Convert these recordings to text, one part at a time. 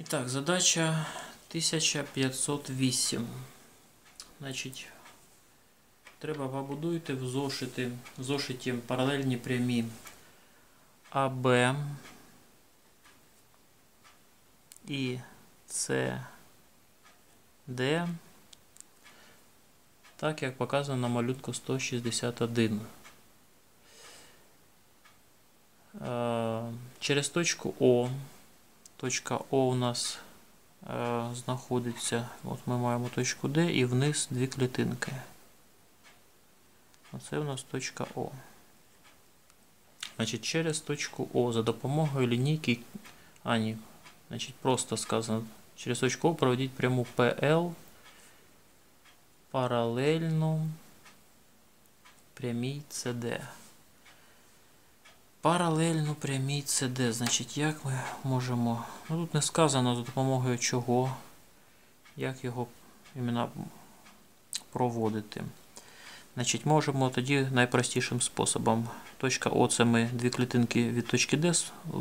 І так, задача 1508. Значить, треба побудуйте в зошиті, в зошиті паралельні прямі АБ і СД, так як показано на малюнку 161. Е, Через точку О Точка О у нас е, знаходиться. От ми маємо точку Д і вниз дві клітинки. Оце у нас точка О. Значить, через точку О за допомогою лінійки. А, ні. Значить, просто сказано. Через точку О проведіть пряму PL паралельну прямій CD. Паралельно прямій CD. Значить, як ми можемо. Ну, тут не сказано за допомогою чого, як його іменно проводити. Значить, можемо тоді найпростішим способом. Точка О це ми дві клітинки від точки Д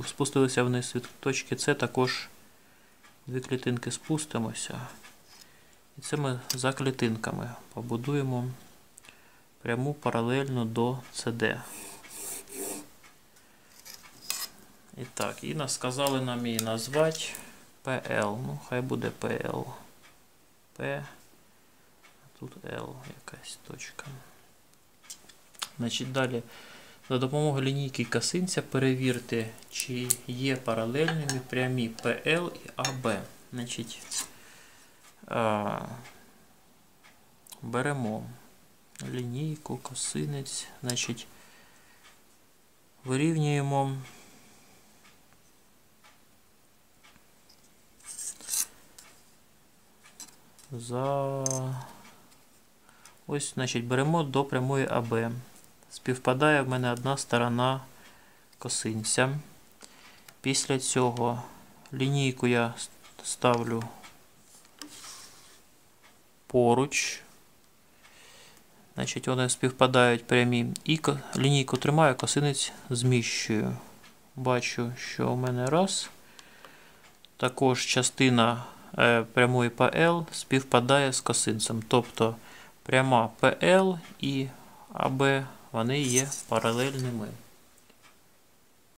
спустилися вниз, від точки С також дві клітинки спустимося. І це ми за клітинками побудуємо пряму паралельно до CD. І так, і нас сказали нам її назвати PL. Ну, хай буде PL. P. А тут L якась точка. Значить, далі за допомогою лінійки косинця перевірте, чи є паралельними прямі PL і AB. Значить, а, беремо лінійку, косинець, значить, вирівнюємо. За ось, значить, беремо до прямої АБ. Співпадає в мене одна сторона косинця. Після цього лінійку я ставлю поруч. Значить, вони співпадають прямі. І лінійку тримаю, косинець зміщую. Бачу, що у мене раз. Також частина прямої PL співпадає з косинцем. Тобто пряма PL і AB вони є паралельними.